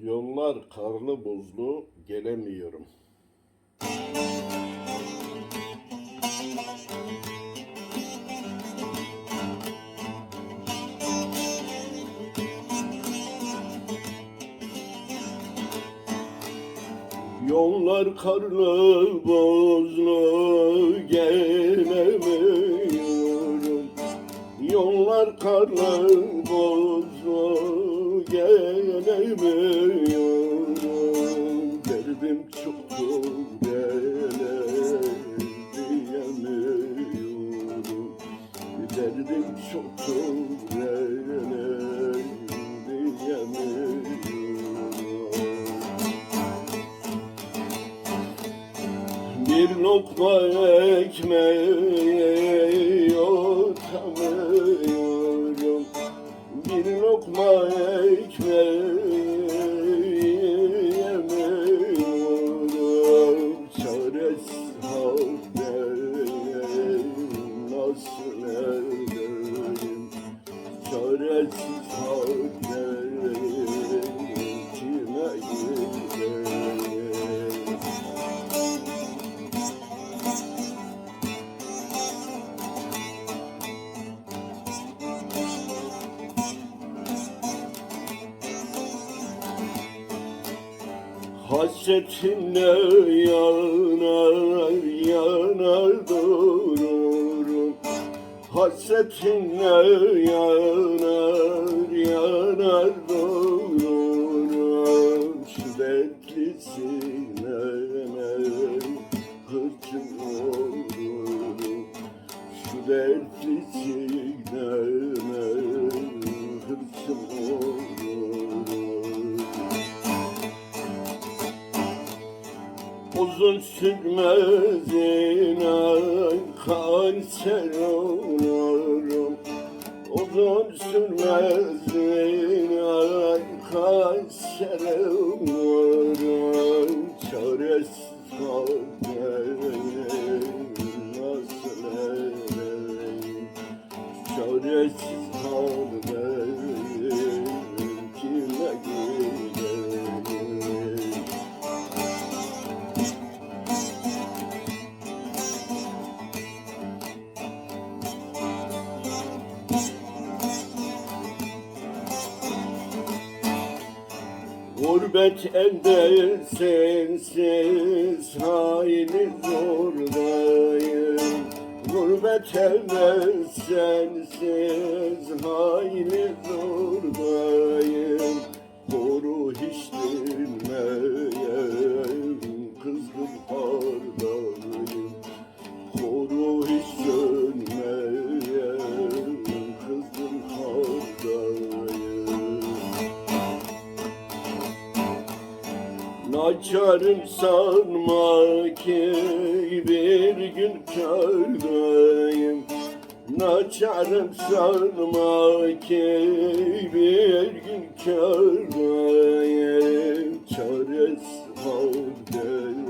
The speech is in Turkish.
Yollar karlı buzlu gelemiyorum. Yollar karlı buzlu gelemiyorum. Yollar karlı gelemiyorum. Derdim çoktur gelemiyorum. Derdim çoktur. Bir lokma ekmeğe yutamıyorum Bir lokma Hasretinle yanar yanar dururum. Hasretinle yanar yanar dururum. Dertli sineme hırçın olurum. Dertli sineme hırçın olurum Uzun sürmez inan kanser olurum. Uzun sürmez inan kanser olurum. Çaresiz haldeyim nasıl edeyim Çaresiz haldeyim Gurbet elde sensiz hayli zordayım Gurbet elde sensiz hayli zordayım Doğru hiç bilmeyem Açarım sanma ki bir gün kördeyim Açarım sanma ki bir gün kördeyim Çaresiz haldeyim